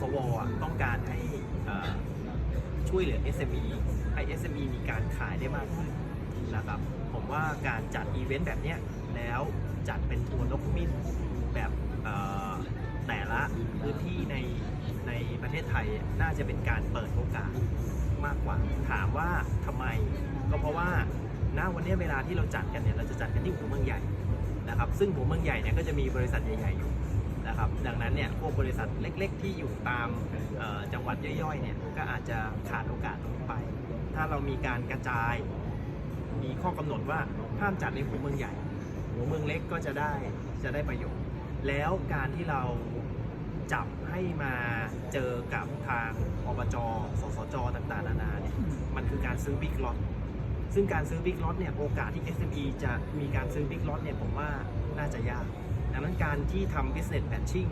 สวอะต้องการให้ช่วยเหลือ SME ให้ SME มีการขายได้มากขึ้นนะครับ ผมว่าการจัดอีเวนต์แบบนี้แล้วจัดเป็นทัวร์นกมินแบบแต่ละพื้นที่ในในประเทศไทยน่าจะเป็นการเปิดโอกาสมากกว่า ถามว่าทำไม ก็เพราะว่าณวันนี้เวลาที่เราจัดกันเนี่ยเราจะจัดกันที่หัวเมืองใหญ่นะครับ ซึ่งหัวเมืองใหญ่เนี่ยก็จะมีบริษัทใหญ่ ๆ อยู่ นะครับดังนั้นเนี่ยพวกบริษัทเล็ก ๆ ที่อยู่ตามจังหวัดย่อยๆเนี่ยก็อาจจะขาดโอกาสตรงไป ถ้าเรามีการกระจาย มีข้อกำหนดว่าห้ามจัดในหัวเมืองใหญ่หัวเมืองเล็กก็จะได้จะได้ประโยชน์ แล้วการที่เราจับให้มาเจอกับทางอบจ สสจ ต่างๆ นานาเนี่ยมันคือการซื้อบิ๊กล็อตซึ่งการซื้อบิ๊กล็อตเนี่ยโอกาสที่ SME จะมีการซื้อบิ๊กล็อตเนี่ยผมว่าน่าจะยาก ดังนั้นการที่ทำ business matching